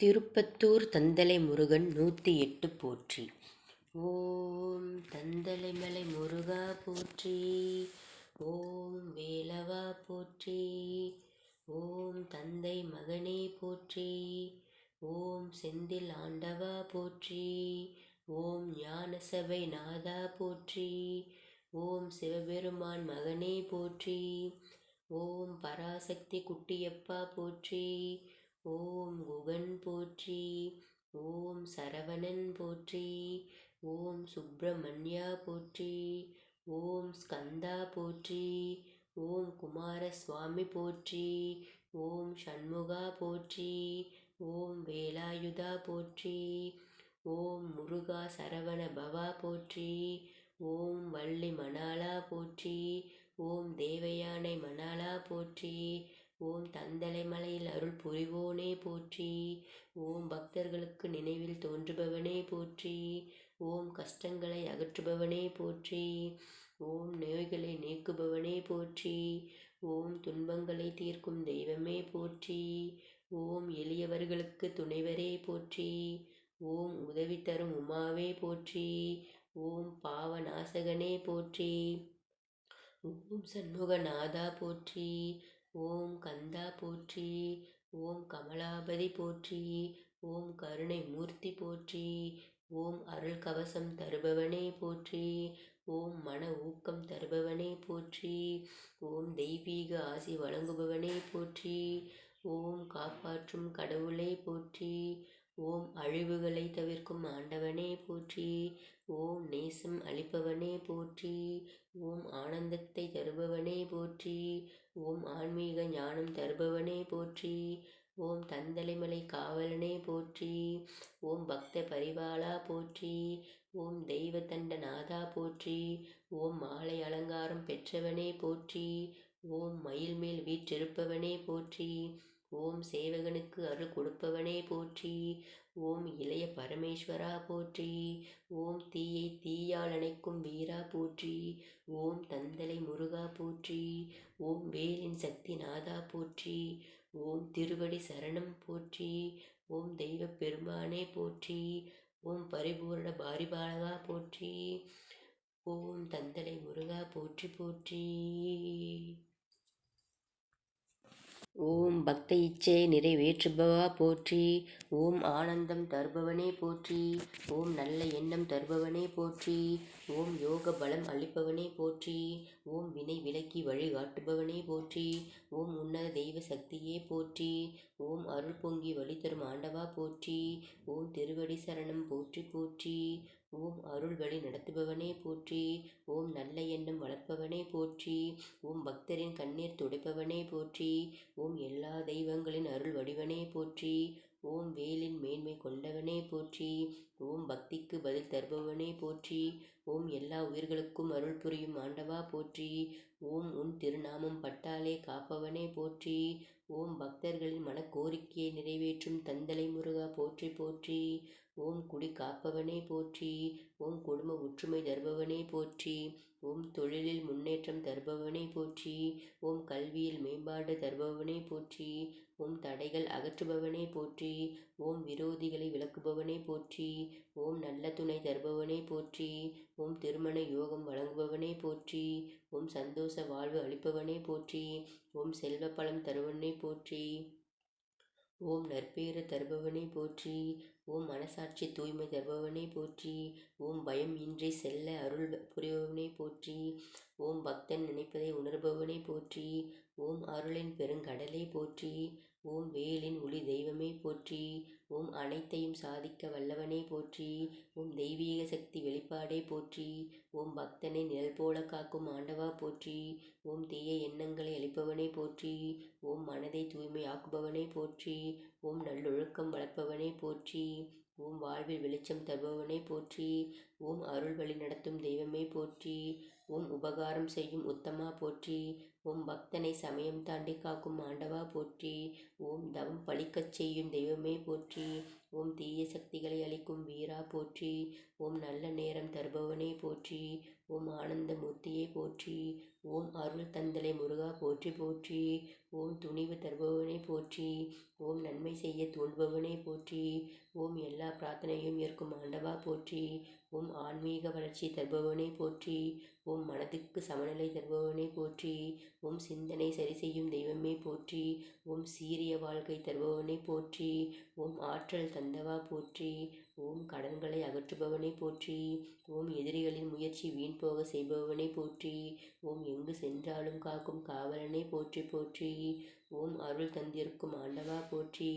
திருப்பத்தூர் தந்தலை முருகன் நூற்றி எட்டு போற்றி. ஓம் தந்தலைமலை முருகா போற்றி. ஓம் வேலவா போற்றி. ஓம் தந்தை மகனே போற்றி. ஓம் செந்தில் ஆண்டவா போற்றி. ஓம் ஞான சபை நாதா போற்றி. ஓம் சிவபெருமான் மகனே போற்றி. ஓம் பராசக்தி குட்டியப்பா போற்றி. ஓம் குகன் போற்றி. ஓம் சரவணன் போற்றி. ஓம் சுப்பிரமணியா போற்றி. ஓம் ஸ்கந்தா போற்றி. ஓம் குமாரசுவாமி போற்றி. ஓம் சண்முகா போற்றி. ஓம் வேலாயுதா போற்றி. ஓம் முருகா சரவண பவா போற்றி. ஓம் வள்ளி மணாலா போற்றி. ஓம் தேவயானை மணாலா போற்றி. ஓம் தந்தலை மலையில் அருள் புரிவோனே போற்றி. ஓம் பக்தர்களுக்கு நினைவில் தோன்றுபவனே போற்றி. ஓம் கஷ்டங்களை அகற்றுபவனே போற்றி. ஓம் நோய்களை நீக்குபவனே போற்றி. ஓம் துன்பங்களை தீர்க்கும் தெய்வமே போற்றி. ஓம் எளியவர்களுக்கு துணைவரே போற்றி. ஓம் உதவி தரும் உமாவே போற்றி. ஓம் பாவநாசகனே போற்றி. ஓம் சண்முகநாதா போற்றி. ஓம் கந்தா போற்றி ஓம் கமலாபதி போற்றி ஓம் கருணை மூர்த்தி போற்றி ஓம் அருள் கவசம் தருபவனே போற்றி ஓம் மன ஊக்கம் தருபவனே போற்றி ஓம் தெய்வீக ஆசி வழங்குபவனே போற்றி ஓம் காப்பாற்றும் கடவுளை போற்றி ஓம் அழிவுகளை தவிர்க்கும் ஆண்டவனே போற்றி ஓம் நேசம் அளிப்பவனே போற்றி ஓம் ஆனந்தத்தை தருபவனே போற்றி ஓம் ஆன்மீக ஞானம் தருபவனே போற்றி ஓம் தந்தலைமலை காவலனே போற்றி ஓம் பக்த பரிவாளா போற்றி ஓம் தெய்வ தண்ட நாதா போற்றி ஓம் மாலை அலங்காரம் பெற்றவனே போற்றி ஓம் மயில் மேல் வீற்றிருப்பவனே போற்றி ஓம் சேவகனுக்கு அருள் கொடுப்பவனே போற்றி ஓம் இளைய பரமேஸ்வரா போற்றி. ஓம் தீயை தீயால் அணைக்கும் வீரா போற்றி. ஓம் தந்தலை முருகா போற்றி. ஓம் வேலின் சக்தி நாதா போற்றி. ஓம் திருவடி சரணம் போற்றி. ஓம் தெய்வ பெருமானே போற்றி. ஓம் பரிபூரண பாரிபாலகா போற்றி. ஓம் தந்தலை முருகா போற்றி போற்றி. ஓம் பக்த இச்சை நிறைவேற்றுபவா போற்றி. ஓம் ஆனந்தம் தருபவனே போற்றி. ஓம் நல்ல எண்ணம் தருபவனே போற்றி. ஓம் யோக பலம் அளிப்பவனே போற்றி ஓம் வினை விலக்கி வழிகாட்டுபவனே போற்றி ஓம் உன்னத தெய்வ சக்தியே போற்றி ஓம் அருள் பொங்கி வழி தரும் ஆண்டவா போற்றி ஓம் திருவடி சரணம் போற்றி போற்றி ஓம் அருள் வழி நடத்துபவனே போற்றி ஓம் நல்ல எண்ணம் வளர்ப்பவனே போற்றி ஓம் பக்தரின் கண்ணீர் துடைப்பவனே போற்றி ஓம் எல்லா தெய்வங்களின் அருள் வடிவனே போற்றி ஓம் வேலின் மேன்மை கொண்டவனே போற்றி ஓம் பக்திக்கு பதில் தருபவனே போற்றி ஓம் எல்லா உயிர்களுக்கும் அருள் புரியும் ஆண்டவா போற்றி ஓம் உன் திருநாமம் பட்டாலே காப்பவனே போற்றி ஓம் பக்தர்களின் மனக்கோரிக்கையை நிறைவேற்றும் தந்தலை முருகா போற்றி போற்றி ஓம் குடி காப்பவனே போற்றி ஓம் குடும்ப ஒற்றுமை தருபவனே போற்றி ஓம் தொழிலில் முன்னேற்றம் தருபவனே போற்றி ஓம் கல்வியில் மேம்பாடு தருபவனே போற்றி ஓம் தடைகள் அகற்றுபவனே போற்றி ஓம் விரோதிகளை விளக்குபவனே போற்றி ஓம் நல்ல துணை தருபவனே போற்றி ஓம் திருமண யோகம் வழங்குபவனே போற்றி ஓம் சந்தோஷ வாழ்வு அளிப்பவனே போற்றி ஓம் செல்வ பலம் தருவனே போற்றி ஓம் நற்பேறு தருபவனே போற்றி ஓம் மனசாட்சி தூய்மை தருபவனே போற்றி ஓம் பயம் இன்றி செல்ல அருள் புரிபவனே போற்றி ஓம் பக்தன் நினைப்பதை உணர்பவனே போற்றி ஓம் அருளின் பெருங்கடலே போற்றி ஓம் வேலின் ஒளி தெய்வமே போற்றி ஓம் அனைத்தையும் சாதிக்க வல்லவனே போற்றி ஓம் தெய்வீக சக்தி வெளிப்பாடே போற்றி ஓம் பக்தனை நிழல் போல காக்கும் ஆண்டவா போற்றி ஓம் தீய எண்ணங்களை அளிப்பவனே போற்றி ஓம் மனதை தூய்மையாக்குபவனே போற்றி ஓம் நல்லொழுக்கம் வளர்ப்பவனே போற்றி ஓம் வாழ்வில் வெளிச்சம் தருபவனே போற்றி ஓம் அருள் வழி நடத்தும் தெய்வமே போற்றி ஓம் உபகாரம் செய்யும் உத்தமா போற்றி ஓம் பக்தனை சமயம் தாண்டி காக்கும் ஆண்டவா போற்றி. ஓம் தவம் பழிக்கச் செய்யும் தெய்வமே போற்றி. ஓம் தீய சக்திகளை அளிக்கும் வீரா போற்றி. ஓம் நல்ல நேரம் தருபவனே போற்றி. ஓம் ஆனந்தமூர்த்தியே போற்றி. ஓம் அருள் தந்தலை முருகா போற்றி போற்றி. ஓம் துணிவு தருபவனை போற்றி ஓம் நன்மை செய்ய தூண்டுபவனை போற்றி ஓம் எல்லா பிரார்த்தனையும் இருக்கும் ஆண்டவா போற்றி ஓம் ஆன்மீக வளர்ச்சி தருபவனை போற்றி ஓம் மனதுக்கு சமநிலை தருபவனை போற்றி ஓம் சிந்தனை சரி செய்யும் தெய்வமே போற்றி ஓம் சீரிய வாழ்க்கை தருபவனை போற்றி ஓம் ஆற்றல் தந்தவா போற்றி ஓம் கடன்களை அகற்றுபவனை போற்றி. ஓம் எதிரிகளின் முயற்சி வீண் போக செய்பவனை போற்றி. ஓம் எங்கு சென்றாலும் காக்கும் காவலனை போற்றி போற்றி. ஓம் அருள் தந்திருக்கும் ஆண்டவா போற்றி.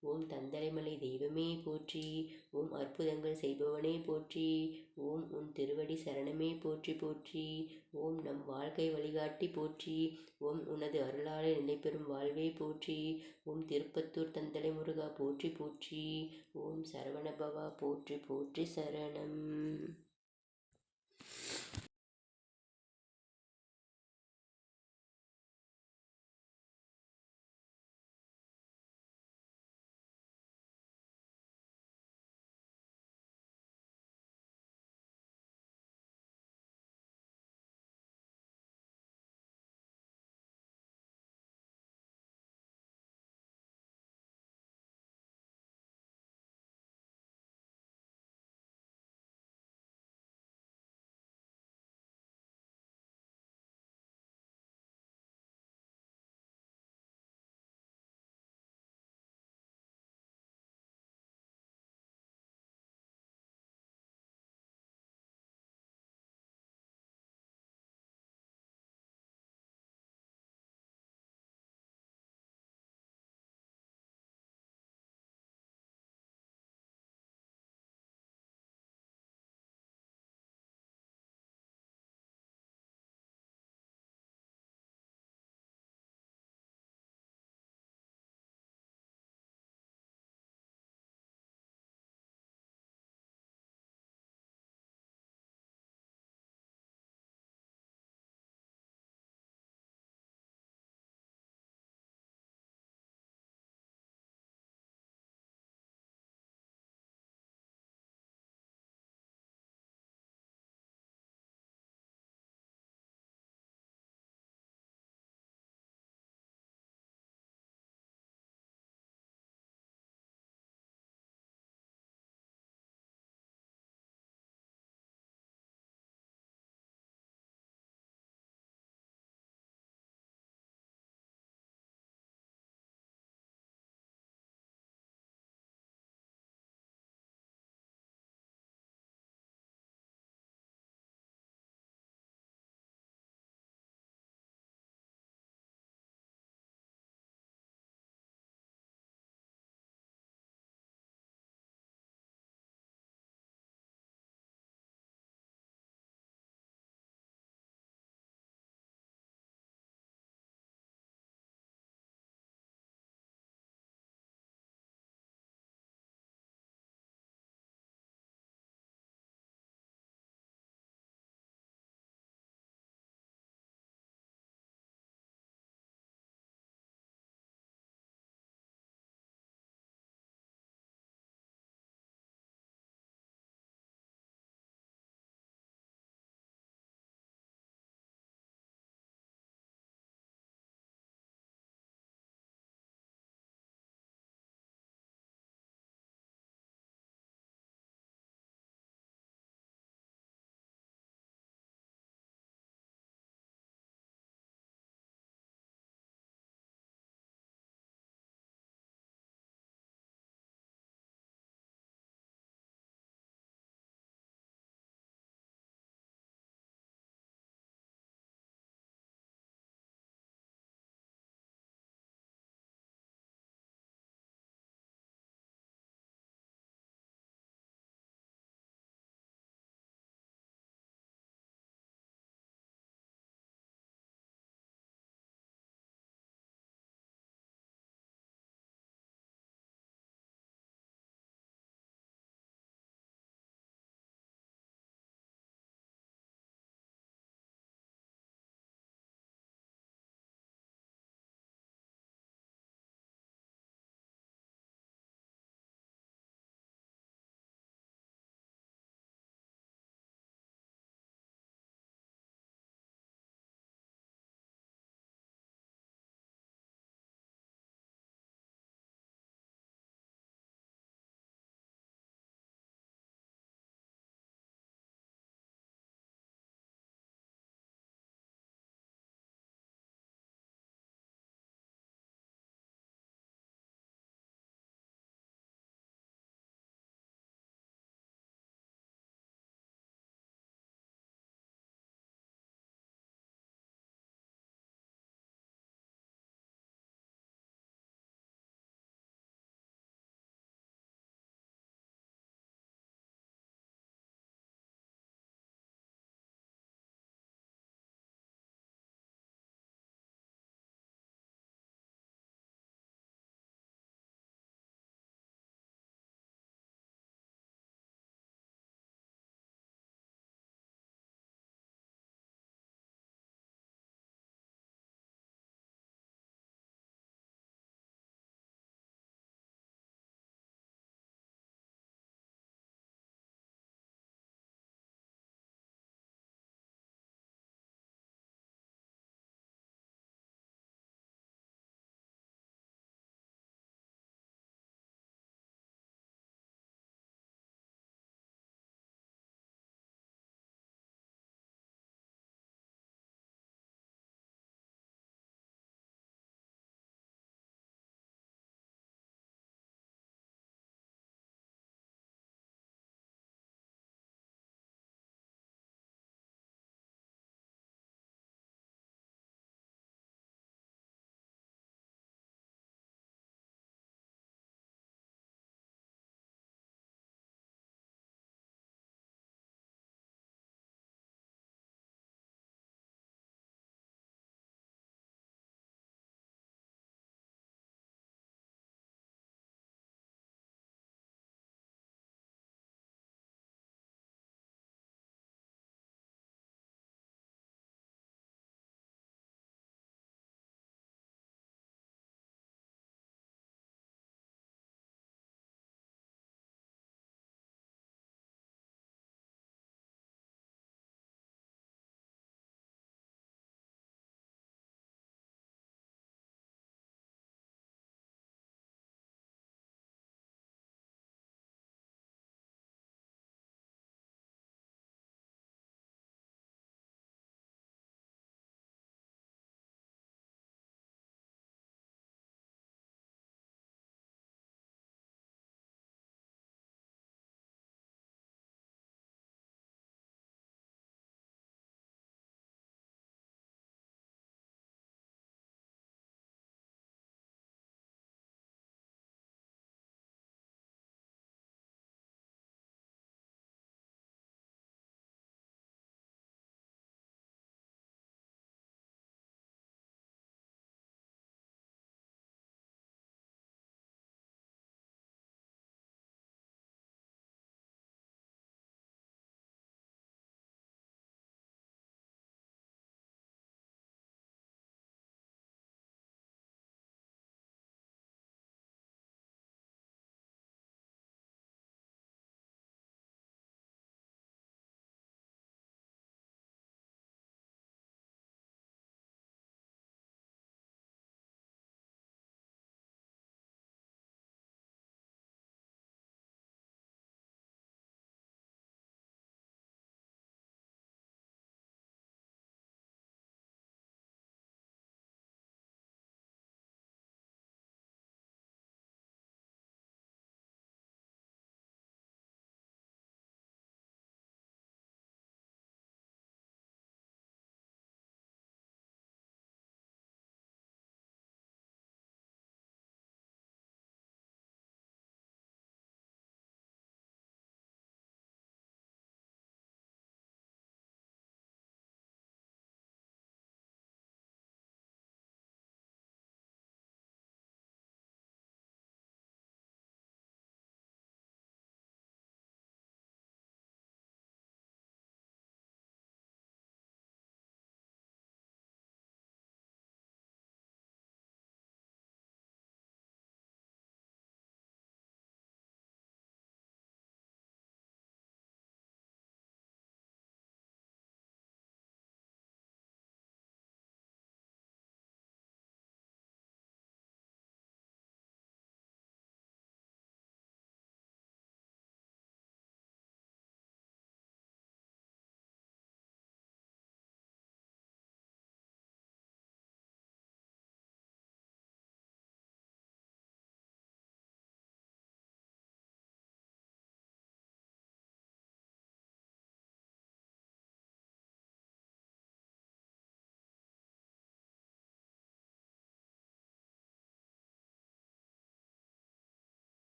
ஓம் தந்தலைமலை தெய்வமே போற்றி. ஓம் அற்புதங்கள் செய்பவனே போற்றி. ஓம் உன் திருவடி சரணமே போற்றி போற்றி. ஓம் நம் வாழ்க்கை வழிகாட்டி போற்றி. ஓம் உனது அருளாலே நிலைபெறும் வாழ்வே போற்றி. ஓம் திருப்பத்தூர் தந்தலை முருகா போற்றி போற்றி. ஓம் சரவணபவா போற்றி போற்றி சரணம்.